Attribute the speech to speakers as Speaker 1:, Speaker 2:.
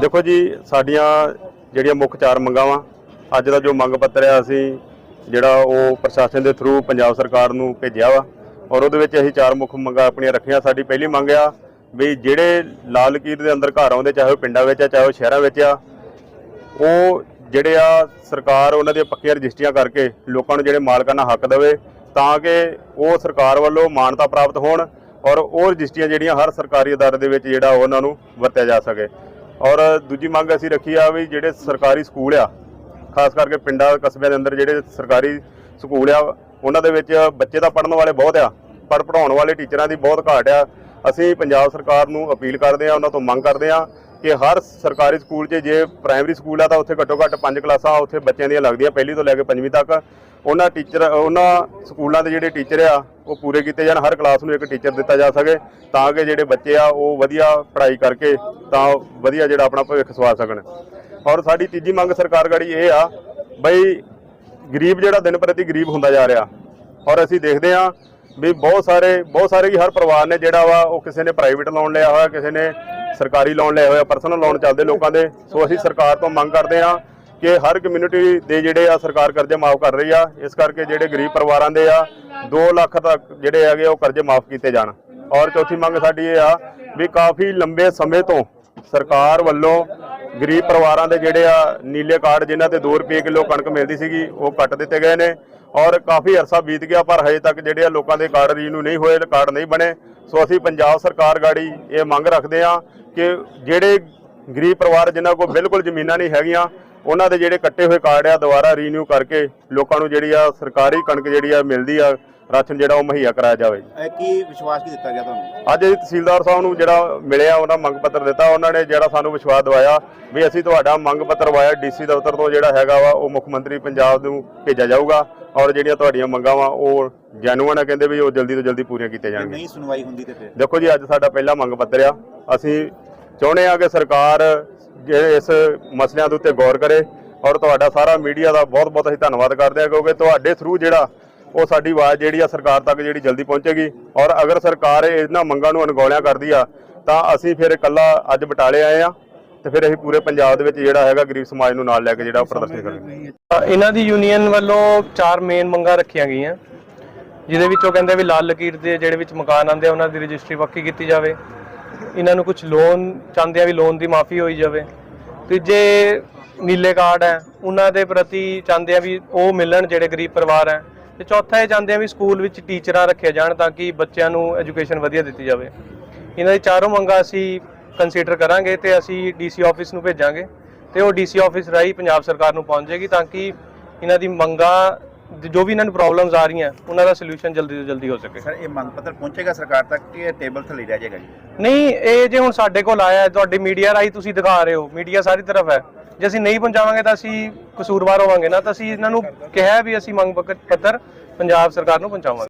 Speaker 1: ਦੇਖੋ ਜੀ, ਸਾਡੀਆਂ ਜਿਹੜੀਆਂ ਮੁੱਖ ਚਾਰ ਮੰਗਾਂ ਵਾ ਅੱਜ ਦਾ ਜੋ ਮੰਗ ਪੱਤਰ ਆ ਅਸੀਂ, ਜਿਹੜਾ ਉਹ ਪ੍ਰਸ਼ਾਸਨ ਦੇ ਥਰੂ ਪੰਜਾਬ ਸਰਕਾਰ ਨੂੰ ਭੇਜਿਆ ਵਾ, ਔਰ ਉਹਦੇ ਵਿੱਚ ਅਸੀਂ ਚਾਰ ਮੁੱਖ ਮੰਗਾਂ ਆਪਣੀਆਂ ਰੱਖੀਆਂ। ਸਾਡੀ ਪਹਿਲੀ ਮੰਗ ਆ ਵੀ ਜਿਹੜੇ ਲਾਲ ਲਕੀਰ ਦੇ ਅੰਦਰ ਘਰ ਆਉਂਦੇ, ਚਾਹੇ ਉਹ ਪਿੰਡਾਂ ਵਿੱਚ ਆ, ਚਾਹੇ ਉਹ ਸ਼ਹਿਰਾਂ ਵਿੱਚ ਆ, ਉਹ ਜਿਹੜੇ ਆ ਸਰਕਾਰ ਉਹਨਾਂ ਦੀਆਂ ਪੱਕੀਆਂ ਰਜਿਸਟਰੀਆਂ ਕਰਕੇ ਲੋਕਾਂ ਨੂੰ ਜਿਹੜੇ ਮਾਲਕਾਂ ਨਾਲ ਹੱਕ ਦੇਵੇ ਤਾਂ ਕਿ ਉਹ ਸਰਕਾਰ ਵੱਲੋਂ ਮਾਨਤਾ ਪ੍ਰਾਪਤ ਹੋਣ ਔਰ ਉਹ ਰਜਿਸਟਰੀਆਂ ਜਿਹੜੀਆਂ ਹਰ ਸਰਕਾਰੀ ਅਦਾਰੇ ਦੇ ਵਿੱਚ ਜਿਹੜਾ ਉਹਨਾਂ ਨੂੰ ਵਰਤਿਆ ਜਾ ਸਕੇ। ਔਰ ਦੂਜੀ ਮੰਗ ਅਸੀਂ ਰੱਖੀ ਆ ਵੀ ਜਿਹੜੇ ਸਰਕਾਰੀ ਸਕੂਲ ਆ, ਖਾਸ ਕਰਕੇ ਪਿੰਡਾਂ ਕਸਬਿਆਂ ਦੇ ਅੰਦਰ ਜਿਹੜੇ ਸਰਕਾਰੀ ਸਕੂਲ ਆ, ਉਹਨਾਂ ਦੇ ਵਿੱਚ ਬੱਚੇ ਤਾਂ ਪੜ੍ਹਨ ਵਾਲੇ ਬਹੁਤ ਆ, ਪਰ ਪੜਾਉਣ ਵਾਲੇ ਟੀਚਰਾਂ ਦੀ ਬਹੁਤ ਘਾਟ ਆ। ਅਸੀਂ ਪੰਜਾਬ ਸਰਕਾਰ ਨੂੰ ਅਪੀਲ ਕਰਦੇ ਆ, ਉਹਨਾਂ ਤੋਂ ਮੰਗ ਕਰਦੇ ਆ ਕਿ ਹਰ ਸਰਕਾਰੀ ਸਕੂਲ 'ਚ ਜੇ ਪ੍ਰਾਇਮਰੀ ਸਕੂਲ ਆ ਤਾਂ ਉੱਥੇ ਘੱਟੋ ਘੱਟ ਪੰਜ ਕਲਾਸਾਂ ਉੱਥੇ ਬੱਚਿਆਂ ਦੀਆਂ ਲੱਗਦੀਆਂ ਪਹਿਲੀ ਤੋਂ ਲੈ ਕੇ ਪੰਜਵੀਂ ਤੱਕ। ਉਹਨਾਂ ਟੀਚਰ, ਉਹਨਾਂ ਸਕੂਲਾਂ ਦੇ ਜਿਹੜੇ ਟੀਚਰ ਆ, ਉਹ ਪੂਰੇ ਕੀਤੇ ਜਾਣ, ਹਰ ਕਲਾਸ ਨੂੰ ਇੱਕ ਟੀਚਰ ਦਿੱਤਾ ਜਾ ਸਕੇ ਤਾਂ ਕਿ ਜਿਹੜੇ ਬੱਚੇ ਆ, ਉਹ ਵਧੀਆ ਪੜ੍ਹਾਈ ਕਰਕੇ ਤਾਂ ਵਧੀਆ ਜਿਹੜਾ ਆਪਣਾ ਭਵਿੱਖ ਸਵਾਰ ਸਕਣ। ਔਰ ਸਾਡੀ ਤੀਜੀ ਮੰਗ ਸਰਕਾਰ ਗੜੀ ਇਹ ਆ, ਬਈ ਗਰੀਬ ਜਿਹੜਾ ਦਿਨ ਪ੍ਰਤੀ ਗਰੀਬ ਹੁੰਦਾ ਜਾ ਰਿਹਾ। ਔਰ ਅਸੀਂ ਦੇਖਦੇ ਹਾਂ ਵੀ ਬਹੁਤ ਸਾਰੇ ਬਹੁਤ ਸਾਰੇ ਹੀ ਹਰ ਪਰਿਵਾਰ ਨੇ ਜਿਹੜਾ ਵਾ, ਉਹ ਕਿਸੇ ਨੇ ਪ੍ਰਾਈਵੇਟ ਲੋਨ ਲਿਆ ਹੋਇਆ, ਕਿਸੇ ਨੇ ਸਰਕਾਰੀ ਲੋਨ ਲਏ ਹੋਏ ਆ ਪਰਸਨਲ ਲੋਨ ਚੱਲਦੇ ਲੋਕਾਂ ਦੇ। ਸੋ ਅਸੀਂ ਸਰਕਾਰ ਤੋਂ ਮੰਗ ਕਰਦੇ ਹਾਂ ਕਿ ਹਰ ਕਮਿਊਨਿਟੀ ਦੇ ਜਿਹੜੇ ਆ ਸਰਕਾਰ ਕਰਜ਼ੇ ਮਾਫ ਕਰ ਰਹੀ ਆ। ਇਸ ਕਰਕੇ ਜਿਹੜੇ ਗਰੀਬ ਪਰਿਵਾਰਾਂ ਦੇ ਆ 2 ਲੱਖ ਤੱਕ ਜਿਹੜੇ ਹੈਗੇ ਉਹ ਕਰਜ਼ੇ ਮਾਫ ਕੀਤੇ ਜਾਣ। ਔਰ ਚੌਥੀ ਮੰਗ ਸਾਡੀ ਇਹ ਆ ਵੀ ਕਾਫੀ ਲੰਬੇ ਸਮੇਂ ਤੋਂ ਸਰਕਾਰ ਵੱਲੋਂ ਗਰੀਬ ਪਰਿਵਾਰਾਂ ਦੇ ਜਿਹੜੇ ਆ, ਨੀਲੇ ਕਾਰਡ ਜਿਨ੍ਹਾਂ ਤੇ 2 ਰੁਪਏ ਕਿਲੋ ਕਣਕ ਮਿਲਦੀ ਸੀਗੀ, ਉਹ ਕੱਟ ਦਿੱਤੇ ਗਏ ਨੇ। ਔਰ ਕਾਫੀ ਅਰਸਾ ਬੀਤ ਗਿਆ, ਪਰ ਹਜੇ ਤੱਕ ਜਿਹੜੇ ਆ ਲੋਕਾਂ ਦੇ ਕਾਰਡ ਰੀਨੂ ਨਹੀਂ ਹੋਏ, ਕਾਰਡ ਨਹੀਂ ਬਣੇ। ਸੋ ਅਸੀਂ ਪੰਜਾਬ ਸਰਕਾਰ ਗਾੜੀ ਇਹ ਮੰਗ ਰੱਖਦੇ ਆ ਕਿ ਜਿਹੜੇ ਗਰੀਬ ਪਰਿਵਾਰ ਜਿਨ੍ਹਾਂ ਕੋਲ ਬਿਲਕੁਲ ਜ਼ਮੀਨਾਂ ਨਹੀਂ ਹੈਗੀਆਂ ਉਹਨਾਂ ਦੇ ਜਿਹੜੇ ਕੱਟੇ ਹੋਏ ਕਾਰਡ ਆ ਦੁਬਾਰਾ ਰੀਨਿਊ ਕਰਕੇ ਲੋਕਾਂ ਨੂੰ ਜਿਹੜੀ ਆ ਸਰਕਾਰੀ ਕਣਕ ਜਿਹੜੀ ਆ ਮਿਲਦੀ ਆ ਰਾਸ਼ਨ ਜਿਹੜਾ ਉਹ ਮੁਹੱਈਆ ਕਰਾਇਆ ਜਾਵੇ।
Speaker 2: ਇਹ ਕੀ ਵਿਸ਼ਵਾਸ ਕੀ ਦਿੱਤਾ ਗਿਆ ਤੁਹਾਨੂੰ?
Speaker 1: ਅੱਜ ਤਹਿਸੀਲਦਾਰ ਸਾਹਿਬ ਨੂੰ ਜਿਹੜਾ ਮਿਲਿਆ ਉਹਨਾਂ ਮੰਗ ਪੱਤਰ ਦਿੱਤਾ ਉਹਨਾਂ ਨੇ ਜਿਹੜਾ ਸਾਨੂੰ ਵਿਸ਼ਵਾਸ ਦਿਵਾਇਆ ਵੀ ਅਸੀਂ ਤੁਹਾਡਾ ਮੰਗ ਪੱਤਰ ਵਾਇਆ ਡੀਸੀ ਦਫ਼ਤਰ ਤੋਂ ਜਿਹੜਾ ਹੈਗਾ ਵਾ ਉਹ ਮੁੱਖ ਮੰਤਰੀ ਪੰਜਾਬ ਨੂੰ ਭੇਜਿਆ ਜਾਊਗਾ ਔਰ ਜਿਹੜੀਆਂ ਤੁਹਾਡੀਆਂ ਮੰਗਾਂ ਵਾ ਉਹ ਜੈਨੂਅਨ ਆ ਕਹਿੰਦੇ ਵੀ ਉਹ ਜਲਦੀ ਤੋਂ ਜਲਦੀ ਪੂਰੀਆਂ ਕੀਤੀਆਂ ਜਾਣਗੀਆਂ।
Speaker 2: ਨਹੀਂ ਸੁਣਵਾਈ ਹੁੰਦੀ ਤੇ ਫਿਰ?
Speaker 1: ਦੇਖੋ ਜੀ ਅੱਜ ਸਾਡਾ ਪਹਿਲਾ ਮੰਗ ਪੱਤਰ ਆ। ਅਸੀਂ ਚਾਹੁੰਦੇ ਆ ਕਿ ਸਰਕਾਰ ਇਸ ਮਸਲਿਆਂ ਦੇ ਉੱਤੇ ਗੌਰ ਕਰੇ ਔਰ ਤੁਹਾਡਾ ਸਾਰਾ ਮੀਡੀਆ ਦਾ ਬਹੁਤ ਬਹੁਤ ਅਸੀਂ ਧੰਨਵਾਦ ਕਰਦੇ ਹਾਂ ਕਿਉਂਕਿ ਤੁਹਾਡੇ ਥਰੂ ਜਿਹੜਾ ਉਹ ਸਾਡੀ ਆਵਾਜ਼ ਜਿਹੜੀ ਆ ਸਰਕਾਰ ਤੱਕ ਜਿਹੜੀ ਜਲਦੀ ਪਹੁੰਚੇਗੀ ਔਰ ਅਗਰ ਸਰਕਾਰ ਇਹਨਾਂ ਮੰਗਾਂ ਨੂੰ ਅਣਗੌਲਿਆਂ ਕਰਦੀ ਆ ਤਾਂ ਅਸੀਂ ਫਿਰ ਇਕੱਲਾ ਅੱਜ ਬਟਾਲੇ ਆਏ ਆ ਤੇ ਫਿਰ ਅਸੀਂ ਪੂਰੇ ਪੰਜਾਬ ਦੇ ਵਿੱਚ ਜਿਹੜਾ ਹੈਗਾ ਗਰੀਬ ਸਮਾਜ ਨੂੰ ਨਾਲ ਲੈ ਕੇ ਜਿਹੜਾ ਉਹ ਪ੍ਰਦਰਸ਼ਨ ਕਰਾਂਗੇ।
Speaker 3: ਇਹਨਾਂ ਦੀ ਯੂਨੀਅਨ ਵੱਲੋਂ ਚਾਰ ਮੇਨ ਮੰਗਾਂ ਰੱਖੀਆਂ ਗਈਆਂ ਜਿਹਦੇ ਵਿੱਚੋਂ ਕਹਿੰਦੇ ਵੀ ਲਾਲ ਲਕੀਰ ਦੇ ਜਿਹੜੇ ਵਿੱਚ ਮਕਾਨ ਆਂਦੇ ਆ ਉਹਨਾਂ ਦੀ ਰਜਿਸਟਰੀ ਪੱਕੀ ਕੀਤੀ ਜਾਵੇ। ਇਹਨਾਂ ਨੂੰ ਕੁਝ ਲੋਨ ਚਾਹੁੰਦੇ ਆ ਵੀ ਲੋਨ ਦੀ ਮਾਫੀ ਹੋਈ ਜਾਵੇ। ਤੀਜੇ ਨੀਲੇ ਕਾਰਡ ਹੈ, ਉਹਨਾਂ ਦੇ ਪ੍ਰਤੀ ਚਾਹੁੰਦੇ ਆ ਵੀ ਉਹ ਮਿਲਣ ਜਿਹੜੇ ਗਰੀਬ ਪਰਿਵਾਰ ਹੈ। ਤੇ ਚੌਥਾ ਇਹ ਚਾਹੁੰਦੇ ਆ ਵੀ ਸਕੂਲ ਵਿੱਚ ਟੀਚਰਾਂ ਰੱਖੇ ਜਾਣ ਤਾਂ ਕਿ ਬੱਚਿਆਂ ਨੂੰ ਐਜੂਕੇਸ਼ਨ ਵਧੀਆ ਦਿੱਤੀ ਜਾਵੇ। ਇਹਨਾਂ ਦੀ ਚਾਰੋਂ ਮੰਗਾਂ ਅਸੀਂ ਕੰਸੀਡਰ ਕਰਾਂਗੇ ਤੇ ਅਸੀਂ ਡੀਸੀ ਆਫਿਸ ਨੂੰ ਭੇਜਾਂਗੇ ਤੇ ਉਹ ਡੀਸੀ ਆਫਿਸ ਰਾਹੀਂ ਪੰਜਾਬ ਸਰਕਾਰ ਨੂੰ ਪਹੁੰਚ ਜਾਏਗੀ ਤਾਂ ਕਿ ਇਹਨਾਂ ਦੀ ਮੰਗਾਂ ਜੋ ਵੀ ਇਹਨਾਂ ਨੂੰ ਪ੍ਰੋਬਲਮਸ ਆ ਰਹੀਆਂ ਉਹਨਾਂ ਦਾ ਸੋਲੂਸ਼ਨ ਜਲਦੀ ਤੋਂ ਜਲਦੀ ਹੋ ਸਕੇ।
Speaker 2: ਸਰ ਇਹ ਮੰਗ ਪੱਤਰ ਪਹੁੰਚੇਗਾ ਸਰਕਾਰ ਤੱਕ ਕਿ ਇਹ ਟੇਬਲ ਥੱਲੇ ਰਹਿ ਜਾਏਗਾ ਜੀ?
Speaker 3: ਨਹੀਂ ਇਹ ਜੇ ਹੁਣ ਸਾਡੇ ਕੋਲ ਆਇਆ ਹੈ, ਤੁਹਾਡੀ ਮੀਡੀਆ ਰਾਹੀਂ ਤੁਸੀਂ ਦਿਖਾ ਰਹੇ ਹੋ ਮੀਡੀਆ ਸਾਰੀ ਤਰਫ ਹੈ। ਜੇ ਅਸੀਂ ਨਹੀਂ ਪਹੁੰਚਾਵਾਂਗੇ ਤਾਂ ਅਸੀਂ ਕਸੂਰਵਾਰ ਹੋਵਾਂਗੇ ਨਾ ਤਾਂ ਅਸੀਂ ਇਹਨਾਂ ਨੂੰ ਕਿਹਾ ਵੀ ਅਸੀਂ ਮੰਗ ਪੱਤਰ ਪੰਜਾਬ ਸਰਕਾਰ ਨੂੰ ਪਹੁੰਚਾਵਾਂਗੇ।